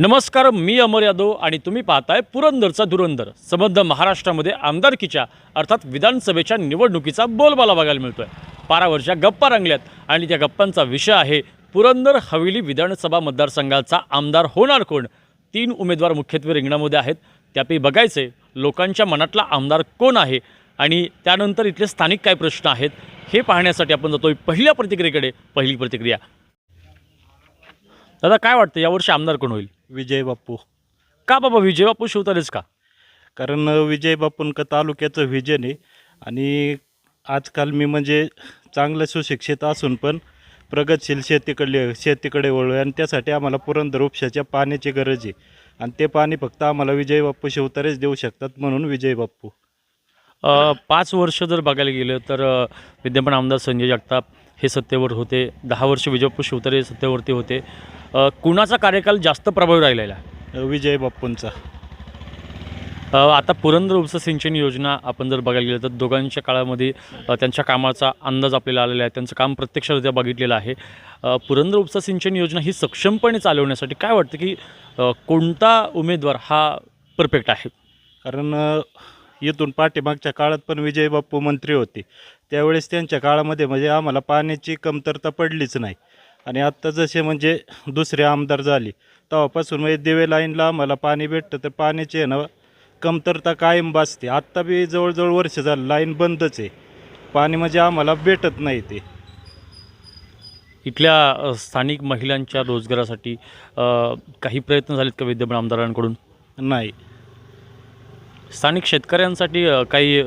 नमस्कार मी अमर यादव आणि तुम्ही पाहताय पुरंदरचा धुरंदर. संबंध महाराष्ट्रामध्ये आमदारकीच्या अर्थात विधानसभेच्या निवडणुकीचा बोलबाला बघायला मिळतोय. पारावरच्या गप्पा रंगल्यात आणि त्या गप्पांचा विषय आहे पुरंदर हवेली विधानसभा मतदारसंघाचा आमदार होणार कोण? तीन उमेदवार मुख्यत्वे रिंगणामध्ये आहेत. त्यापैकी बघायचे लोकांच्या मनातला आमदार कोण आहे आणि त्यानंतर इथले स्थानिक काय प्रश्न आहेत हे पाहण्यासाठी आपण जातोय पहिल्या प्रतिक्रियेकडे पहिली प्रतिक्रिया. दादा काय वाटतं यावर्षी आमदार कोण होईल? विजय बाप्पू. का बाबा विजय बाप्पू शिवतारेच का? कारण विजय बाप्पूंक तालुक्याचं व्हिजन आहे. आणि आजकाल मी म्हणजे चांगलं सुशिक्षित असून पण प्रगतशील शेतीकडे शेतीकडे वळू आणि त्यासाठी आम्हाला पुरंदर उपशाच्या पाण्याची गरज आहे. आणि ते पाणी फक्त आम्हाला विजय बाप्पू शिवतारेच देऊ शकतात म्हणून विजय बाप्पू. पाच वर्ष जर बघायला गेलं तर विद्यमान आमदार संजय जगताप हे सत्तेवर होते. दहा वर्ष विजय बापू शिवतारे सत्तेवरती होते. कुणाचा कार्यकाल जास्त प्रभावी राहिलेला आहे? विजय बाप्पूंचा आता पुरंदर उपसा सिंचन योजना आपण जर बघायला गेलं तर दोघांच्या काळामध्ये त्यांच्या कामाचा अंदाज आपल्याला आलेला आहे. त्यांचं काम प्रत्यक्षरित्या बघितलेलं आहे. पुरंदर उपसा सिंचन योजना ही सक्षमपणे चालवण्यासाठी काय वाटतं की कोणता उमेदवार हा परफेक्ट आहे? कारण इथून पाठीमागच्या काळात पण विजय बाप्पू मंत्री होते. त्यावेळेस त्यांच्या काळामध्ये म्हणजे आम्हाला पाण्याची कमतरता पडलीच नाही. आणि आत्ता जसे म्हणजे दुसरे आमदार झाले तेव्हापासून म्हणजे दिवे लाईनला आम्हाला पाणी भेटतं तर पाण्याची आहे ना कमतरता कायम भासते. आत्ता बी जवळजवळ वर्ष झालं लाईन बंदच आहे. पाणी म्हणजे आम्हाला भेटत नाही ते. इथल्या स्थानिक महिलांच्या रोजगारासाठी काही प्रयत्न झालेत का विद्यमान आमदारांकडून? नाही. स्थानिक शेतकऱ्यांसाठी काही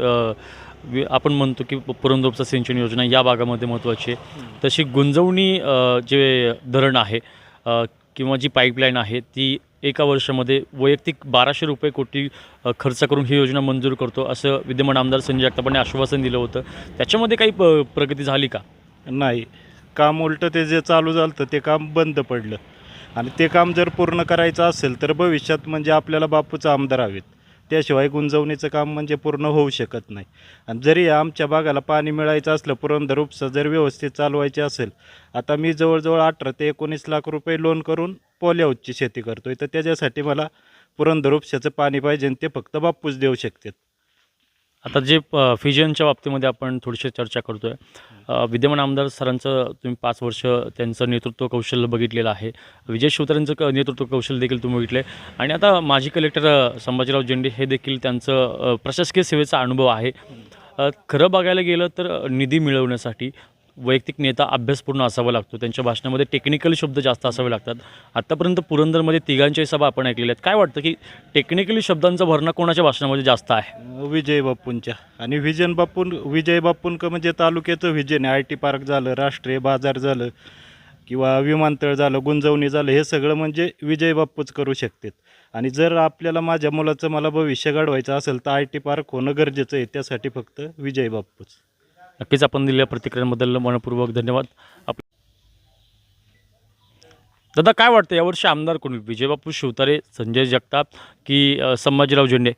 वि- आपण म्हणतो की पुरंदोपचा सिंचन योजना या भागामध्ये महत्त्वाची आहे. तशी गुंजवणी अ, जे धरण आहे अ, किंवा जी पाईपलाईन आहे ती एका वर्षामध्ये वैयक्तिक बाराशे रुपये कोटी अ, खर्च करून ही योजना मंजूर करतो असं विद्यमान आमदार संजय जगतापांनी आश्वासन दिलं होतं. त्याच्यामध्ये काही प प्रगती झाली का? नाही. काम उलटं ते जे चालू झालं होतं ते काम बंद पडलं. आणि ते काम जर पूर्ण करायचं असेल तर भविष्यात म्हणजे आपल्याला बापूचं आमदार हवेत. त्याशिवाय गुंजवणीचं काम म्हणजे पूर्ण होऊ शकत नाही. आणि जरी आमच्या भागाला पाणी मिळायचं असलं पुरंदर उपसा जर व्यवस्थित चालवायची असेल आता मी जवळजवळ अठरा ते एकोणीस लाख रुपये लोन करून पोल्याऊची शेती करतो आहे तर त्याच्यासाठी मला पुरंदर उपशाचं पाणी पाहिजे आणि ते फक्त बाप्पूच देऊ शकतात. आता जे अ, फिजनच्या बाबतीमध्ये आपण थोडीशी चर्चा करतो आहे विद्यमान आमदार सरांचं तुम्ही पाच वर्ष त्यांचं नेतृत्व कौशल्य बघितलेलं आहे. विजय शिवतारेंचं क नेतृत्व कौशल्य देखील तुम्ही बघितलं आहे आणि आता माजी कलेक्टर संभाजीराव जेंडे हे देखील त्यांचं प्रशासकीय सेवेचा अनुभव आहे. खरं बघायला गेलं तर निधी मिळवण्यासाठी वैयक्तिक नेता अभ्यासपूर्ण असावा लागतो. त्यांच्या भाषणामध्ये टेक्निकल शब्द जास्त असावे लागतात. आत्तापर्यंत पुरंदरमध्ये तिघांच्याही सभा आपण ऐकलेल्या आहेत. काय वाटतं की टेक्निकली शब्दांचा भरणा कोणाच्या भाषणामध्ये जास्त आहे? विजय बाप्पूंच्या. आणि विजन बापून विजय बाप्पूंक म्हणजे तालुक्याचं विजन आहे. आय टी पार्क झालं राष्ट्रीय बाजार झालं किंवा विमानतळ झालं गुंजवणी झालं हे सगळं म्हणजे विजय बाप्पूच करू शकतात. आणि जर आपल्याला माझ्या मुलाचं मला भविष्य घडवायचं असेल तर आय टी पार्क होणं गरजेचं आहे. त्यासाठी फक्त विजय बाप्पूच. नक्कीच आपण दिलेल्या प्रतिक्रियांबद्दल मनपूर्वक धन्यवाद. आप दादा काय वाटतं? यावर्षी आमदार कोण विजयबापू शिवतारे संजय जगताप की संभाजीराव झेंडे?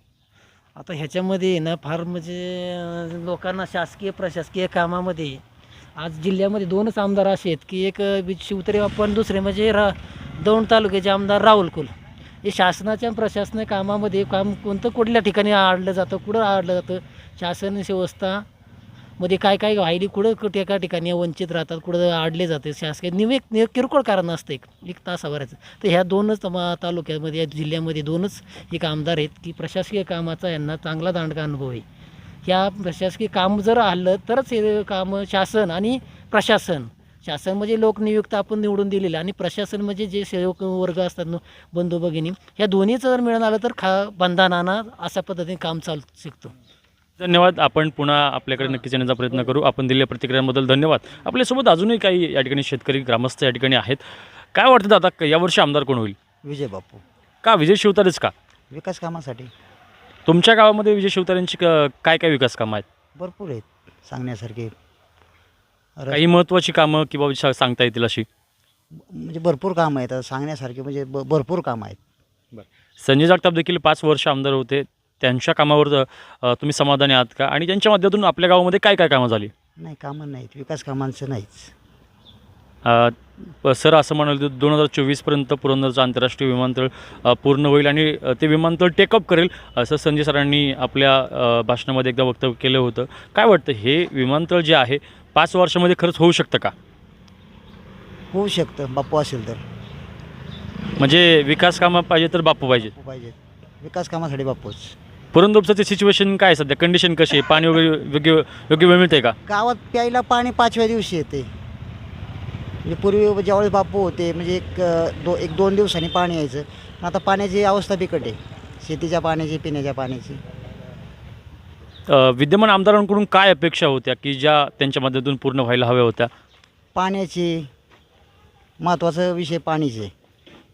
आता ह्याच्यामध्ये ना फार म्हणजे लोकांना शासकीय प्रशासकीय कामामध्ये आज जिल्ह्यामध्ये दोनच आमदार असे आहेत की एक अं, वि- शिवतरे आपण दुसरे म्हणजे रा दौंड तालुक्याचे आमदार राहुल कुल. हे शासनाच्या प्रशासनिक कामामध्ये काम कोणतं कुठल्या ठिकाणी आडलं जातं कुठं आडलं जातं? शासन व्यवस्था मध्ये काय काय व्हायली कुठं कुठे एका ठिकाणी वंचित राहतात कुठं आडले जाते शासकीय निवेक किरकोळ कारण असतं एक एक तासाभराचं. तर ह्या दोनच तालुक्यामध्ये या जिल्ह्यामध्ये दोनच एक आमदार आहेत की प्रशासकीय कामाचा यांना चांगला दांडगा अनुभव आहे. ह्या प्रशासकीय काम जर आलं तरच हे कामं शासन आणि प्रशासन शासन म्हणजे लोकनियुक्त आपण निवडून दिलेलं आणि प्रशासन म्हणजे जे सेवक वर्ग असतात बंधू भगिनी ह्या दोन्हीचं जर मिळून आलं तर खा बंधनाना अशा पद्धतीने काम चालू शिकतो. धन्यवाद. आपण पुन्हा आपल्याकडे नक्कीच येण्याचा प्रयत्न करू. आपण दिलेल्या प्रतिक्रियांबद्दल धन्यवाद. आपल्यासोबत अजूनही काही या ठिकाणी शेतकरी ग्रामस्थ या ठिकाणी आहेत. काय वाटतं दादा क- यावर्षी आमदार कोण होईल? विजय बापू. का विजय शिवतारेच का? विकास कामासाठी. तुमच्या गावामध्ये विजय शिवतारेंची क- काय काय विकास कामं आहेत? भरपूर आहेत सांगण्यासारखे. र- काही महत्त्वाची कामं किंवा विशा- सांगता येतील अशी? म्हणजे भरपूर कामं आहेत आता सांगण्यासारखे म्हणजे ब भरपूर कामं आहेत. संजय जगताप देखील पाच वर्ष आमदार होते. त्यांच्या कामावर तुम्ही समाधानी आहात का? आणि त्यांच्या माध्यमातून आपल्या गावामध्ये काय काय कामं झाली? नाही कामं नाहीत. विकास कामांचं नाहीच. अ, प- सर असं म्हणाले दोन हजार चोवीसपर्यंत पुरंदरचं आंतरराष्ट्रीय विमानतळ अ, पूर्ण होईल आणि अ, ते विमानतळ टेकअप करेल असं संजय सरांनी आपल्या अ, भाषणामध्ये एकदा वक्तव्य केलं होतं. काय वाटतं हे विमानतळ जे आहे पाच वर्षामध्ये खरंच होऊ शकतं का? होऊ शकतं. बापू असेल तर. म्हणजे विकास कामं पाहिजे तर बापू पाहिजे बापू पाहिजे विकास कामासाठी बापूच पुरंदरचं ते सिच्युएशन काय सध्या? कंडिशन कशी आहे? पाणी वगैरे योग्य योग्य वेळ मिळते का? गावात प्यायला पाणी पाचव्या दिवशी येते. म्हणजे पूर्वी ज्यावेळेस बापू होते म्हणजे एक अ, दो एक दोन दिवसांनी पाणी यायचं. आता पाण्याची अवस्था बिकट आहे. शेतीच्या पाण्याची पिण्याच्या पाण्याची. अ, विद्यमान आमदारांकडून काय अपेक्षा होत्या की ज्या त्यांच्या मदतीतून पूर्ण व्हायला हव्या होत्या? पाण्याची महत्त्वाचा विषय पाणीच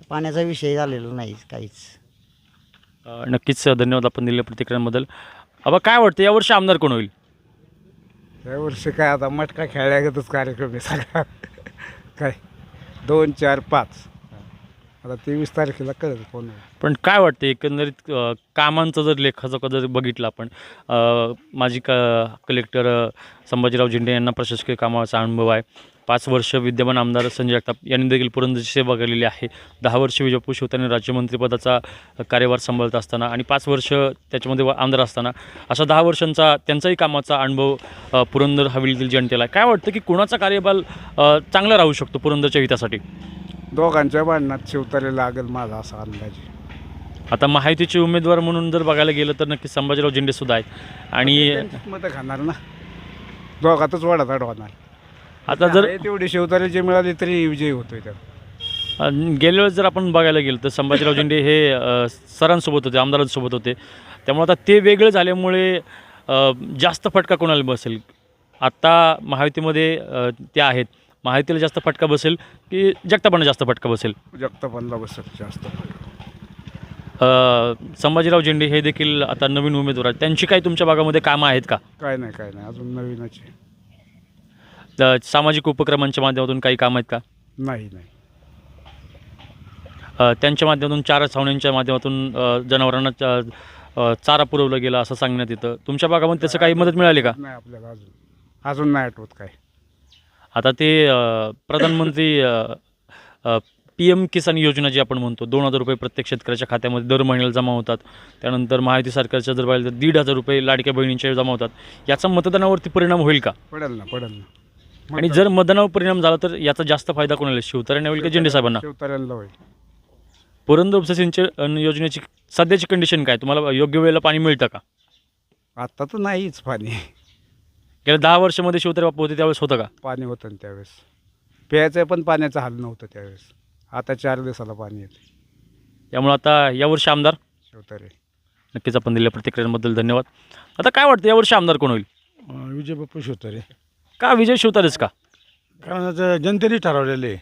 पाण्याचा विषय झालेला नाही काहीच. नक्कीच धन्यवाद आपण दिलेल्या प्रतिक्रियांबद्दल. अबा काय वाटतं यावर्षी आमदार कोण होईल? यावर्षी काय आता मटका खेळल्यागतच कार्यक्रम आहे सगळा. काय? दोन चार पाच. आता तेवीस तारखेला कळत कोण. पण काय वाटतं एकंदरीत अ, कामांचा जर लेखाचा जर बघितला आपण अ, माजी क कलेक्टर अ, संभाजीराव झेंडे यांना प्रशासकीय कामाचा अनुभव आहे. पाच वर्ष विद्यमान आमदार संजय जगताप यांनी देखील पुरंदरची सेवा केलेली आहे. दहा वर्ष विजयपूर शिवताने राज्यमंत्रीपदाचा कार्यभार सांभाळत असताना आणि पाच वर्ष त्याच्यामध्ये व- आमदार असताना अशा दहा वर्षांचा त्यांचाही कामाचा अनुभव पुरंदर हवेलीतील जनतेला काय वाटतं की कुणाचा कार्यभार चांगला राहू शकतो पुरंदरच्या हितासाठी? दोघांच्या भांडणात शिवतारे लागेल माझा असा अंदाज. आता माहितीचे उमेदवार म्हणून जर बघायला गेलं तर नक्की संभाजीराव झेंडे सुद्धा आहेत. आणि मतं खाणार ना. दोघातच वाढाताड होणार. आता जर तेवढी शिवतारे जे मिळाली तरी विजय होतोय तर. गेल्या वेळेस जर आपण बघायला गेलं तर संभाजीराव झेंडे हे अ, सरांसोबत होते आमदारांसोबत होते. त्यामुळे आता ते वेगळे झाल्यामुळे अ, जास्त फटका कोणाला बसेल? आत्ता महायुतीमध्ये अ, ते आहेत. महायुतीला जास्त फटका बसेल की जगतापांना जास्त फटका बसेल? जगतापानला बसत जास्त. अ, संभाजीराव झेंडे हे देखील आता नवीन उमेदवार आहेत. त्यांची काही तुमच्या भागामध्ये कामं आहेत का? काय नाही काय नाही. अजून नवीनच आहे. अ, सामाजिक उपक्रमांच्या माध्यमातून काही कामं आहेत का? नाही नाही. अ, त्यांच्या माध्यमातून चारा छावण्यांच्या माध्यमातून अ, जनावरांना चा- अ, चारा पुरवला गेला असं सांगण्यात येतं. तुमच्या भागामध्ये त्याचं काही मदत मिळाली का? नाही आपल्याला अजून अजून नाही आठवत काय. आता ते अ, प्रधानमंत्री पी एम किसान योजना जी आपण म्हणतो दोन हजार रुपये प्रत्येक शेतकऱ्याच्या खात्यामध्ये दर महिन्याला जमा होतात. त्यानंतर महायुती सरकारच्या जर पाहिलं तर दीड हजार रुपये लाडक्या बहिणींच्या जमा होतात. याचा मतदानावरती परिणाम होईल का? पडेल ना पडेल ना. आणि जर मतदानावर परिणाम झाला तर याचा जास्त फायदा कोणाला शिवतारेने होईल का झेंडे साहेबांना? शिवतार्यांना होईल पुरंदर उपसा सिंचन योजनेची सध्याची कंडिशन काय? तुम्हाला योग्य वेळेला पाणी मिळतं का? आता तर नाहीच पाणी. गेल्या दहा वर्षामध्ये शिवतारे बापू होते त्यावेळेस होतं का? पाणी होतं ना त्यावेळेस. प्यायचं पण पाण्याचं हाल नव्हतं त्यावेळेस. आता चार दिवसाला पाणी येते. त्यामुळे आता यावर्षी आमदार? शिवतारे. नक्कीच आपण दिलेल्या प्रतिक्रियांबद्दल धन्यवाद. आता काय वाटतं यावर्षी आमदार कोण होईल? विजय बापू शिवतारे. का विजय शिवतारेच का? कारण आता जनतेने ठरवलेले. आहे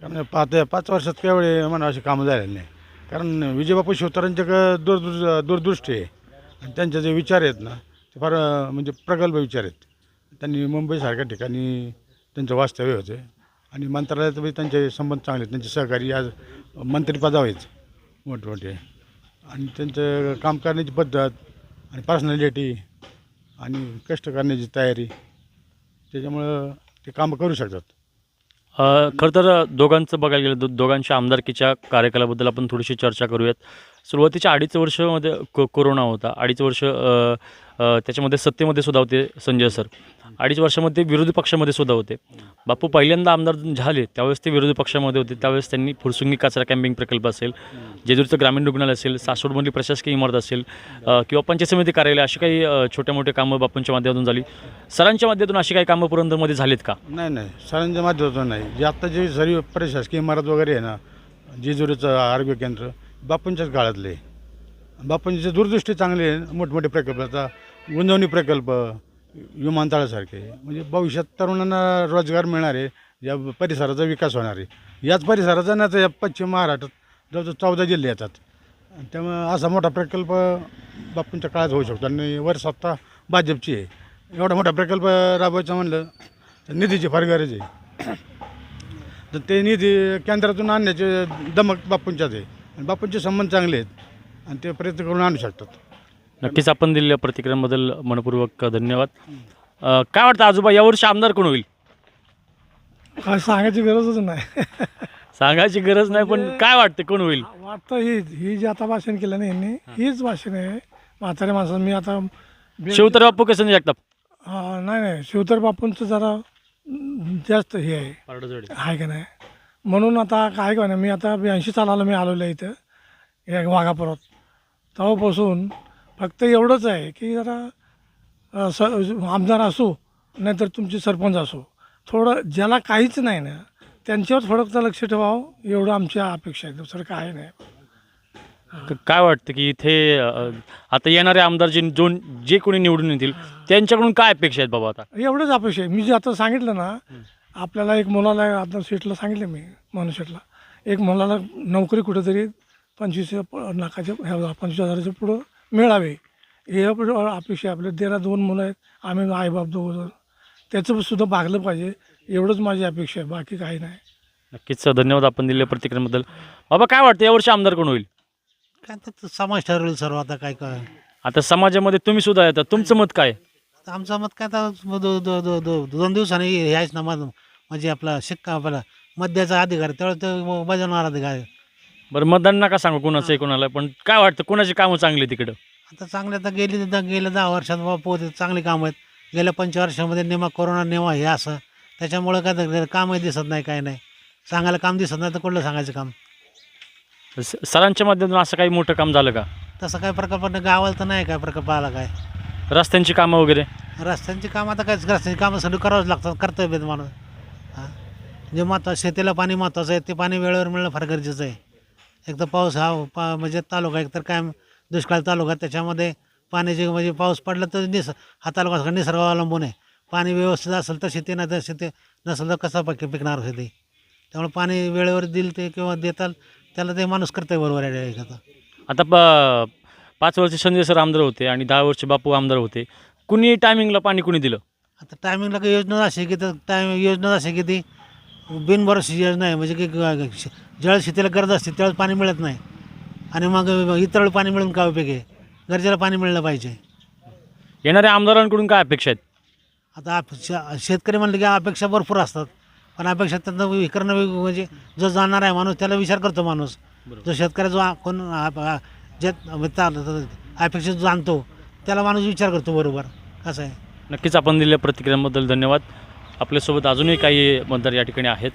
कारण पाच पाच वर्षात काही वेळे म्हणा असे कामं झालेले नाही. कारण विजय बापू शिवतारांचे क- दूर दूरदृष्टी आहे. आणि त्यांचे जे विचार आहेत ना ते फार अं, म्हणजे प्रगल्भ विचार आहेत. त्यांनी मुंबईसारख्या ठिकाणी त्यांचं वास्तव्य होते. आणि मंत्रालयात बी त्यांचे संबंध चांगले आहेत. त्यांचे सहकारी आज मंत्रिपदावर आहेत मोठमोठे. आणि त्यांचं काम करण्याची पद्धत आणि पर्सनॅलिटी आणि कष्ट करण्याची तयारी. त्याच्यामुळं ते कामं करू शकतात. अ, खरं तर दोघांचं बघायला गेलं तर दोघांच्या आमदारकीच्या कार्यकालाबद्दल आपण थोडीशी चर्चा करूयात. सुरुवातीच्या अडीच वर्षामध्ये को कोरोना होता. अडीच वर्ष त्याच्यामध्ये सत्तेमध्ये सुद्धा होते संजय सर. अडीच वर्षामध्ये विरोधी पक्षामध्ये सुद्धा होते. बापू पहिल्यांदा आमदार झाले त्यावेळेस ते विरोधी पक्षामध्ये होते. त्यावेळेस त्यांनी फुरसुंगी कचरा कॅम्पिंग प्रकल्प असेल जेजूरचं ग्रामीण रुग्णालय असेल सासवडमधली प्रशासकीय इमारत असेल किंवा पंचायत समिती कार्यालय अशी काही छोट्या मोठ्या कामं बापूंच्या माध्यमातून झाली. सरांच्या माध्यमातून अशी काही कामं पुरंदरमध्ये झालीत का? नाही नाही. सरांच्या माध्यमातून नाही. जे आत्ता जे जरी प्रशासकीय इमारत वगैरे आहे ना जेजुरीचं आरोग्य केंद्र बापूंच्याच काळातले. बापूंचे दूरदृष्टी चांगली आहे मोठमोठे प्रकल्प आता गुंजवणी प्रकल्प विमानतळासारखे म्हणजे भविष्यात तरुणांना रोजगार मिळणार आहे या परिसराचा विकास होणार आहे. याच परिसराचा ना तर या पश्चिम महाराष्ट्रात जवळजवळ चौदा जिल्हे येतात. त्यामुळे असा मोठा प्रकल्प बापूंच्या काळात होऊ शकतो. आणि वर सत्ता भाजपची आहे. एवढा मोठा प्रकल्प राबवायचा म्हणलं तर निधीची फार गरज आहे. तर ते निधी केंद्रातून आणण्याचे दमक बापूंच्याच आहे. आणि बापूंचे संबंध चांगले आहेत आणि ते प्रयत्न करून आणू शकतात. नक्कीच आपण दिलेल्या प्रतिक्रियांबद्दल मनपूर्वक धन्यवाद. अ, काय वाटतं आजोबा यावर्षी आमदार कोण होईल? काय सांगायची गरजच नाही. सांगायची गरज नाही पण काय वाटतं कोण होईल? वाटतं ही ही जे आता भाषण केलं ना यांनी हीच भाषण आहे. म्हातारे माणसं मी आता बे- शिवतर बाप्पू कसं जगताप हा, नाही नाही. शिवतर बापूंचं जरा अं, जास्त हे आहे. आहे का नाही? म्हणून आता काय का मी आता ब्याऐंशी सालाला मी आलेलो आहे इथं या वाघापुरात. तेव्हापासून फक्त एवढंच आहे की जरा स आमदार असो नाहीतर तुमचे सरपंच असो थोडं ज्याला काहीच नाही ना त्यांच्यावर थोडं लक्ष ठेवावं एवढं आमच्या अपेक्षा आहे दुसरं काय नाही. काय वाटतं की इथे आता येणारे आमदार जे जो जे कोणी निवडून येतील त्यांच्याकडून काय अपेक्षा आहेत बाबा आता? एवढंच अपेक्षा आहे. मी जे आता सांगितलं ना आपल्याला एक मुलाला आता सीटला सांगितलं मी मनु सीटला एक मुलाला नोकरी कुठेतरी पंचवीस लाखाच्या ह्या पंचवीस हजाराच्या पुढं मिळावे. हे आपलं अपेक्षा आहे. आपल्या तेरा दोन मुलं आहेत. आम्ही आईबाप दोघं त्याचं सुद्धा भागलं पाहिजे. एवढंच माझी अपेक्षा आहे. बाकी काही नाही. नक्कीच धन्यवाद आपण दिलेल्या प्रतिक्रियेबद्दल. बाबा काय वाटतं? यावर्षी आमदार कोण होईल? काय तर समाज ठरवेल सर्व आता काय काय आता समाजामध्ये तुम्ही सुद्धा येतात तुमचं मत काय? तर आमचं मत काय? आता दो दो दो दो दोन दिवसांनी हे आहेच ना मत. म्हणजे आपला शिक्का आपला मद्याचा अधिकार त्यावेळेस तो बजावणार अधिकार आहे. बरं मतदान नका सांगू कोणाचं आहे कोणाला पण काय वाटतं कोणाची कामं चांगली आहेत तिकडं आता चांगले आता गेली तर गेल्या दहा वर्षात बाबा होते चांगली कामं आहेत. गेल्या पंचवर्षामध्ये नेमा कोरोना नेमा हे असं. त्याच्यामुळं काय तर कामही दिसत नाही काय नाही. सांगायला काम दिसत नाही तर कुठलं सांगायचं काम? स- सरांच्या माध्यमातून असं काही मोठं काम झालं का? तसं काय प्रकल्प गावाला तर नाही काय प्रकल्प आला काय? रस्त्यांची कामं वगैरे? रस्त्यांची कामं आता काय रस्त्यांची कामं सगळी करावंच लागतात कर्तव्य आहेत माणूस. जे महत्त्वाचं शेतीला पाणी महत्त्वाचं आहे ते पाणी वेळेवर मिळणं फार गरजेचं आहे. एक तर पाऊस हा पा म्हणजे तालुका एक तर काय दुष्काळ तालुका त्याच्यामध्ये पाण्याचे म्हणजे पाऊस पडला तर निस हा तालुका सगळा निसर्गावर अवलंबून आहे. पाणी व्यवस्थित असेल तर शेती नाही तर शेती नसेल तर कसं पक पिकणार शेती? त्यामुळे पाणी वेळेवर दिल ते किंवा देताल त्याला ते माणूस करतंय बरोबर आहे एक आता प पाच वर्ष संजय सर आमदार होते आणि दहा वर्ष बापू आमदार होते. कुणी टायमिंगला पाणी कुणी दिलं? आता टायमिंगला काही योजना अशी की तर टायम योजना अशी की ती बिनभरोशी योजना आहे. म्हणजे की ज्यावेळेस शेतीला गरज असते त्यावेळेस पाणी मिळत नाही. आणि मग इतर पाणी मिळून काय उपयोग आहे? गरजेला पाणी मिळलं पाहिजे. येणाऱ्या आमदारांकडून काय अपेक्षा आहेत? आता श- शेतकरी म्हणलं की अपेक्षा भरपूर असतात. पण अपेक्षा त्यांना हे करणं वेग- म्हणजे जो जाणार आहे माणूस त्याला विचार करतो माणूस. जो शेतकरी जो आ- कोण आ- जे अपेक्षा जो जाणतो त्याला माणूस विचार करतो बरोबर. कसं आहे. नक्कीच आपण दिलेल्या प्रतिक्रियांबद्दल धन्यवाद. आपल्यासोबत अजूनही काही मतदार या ठिकाणी आहेत.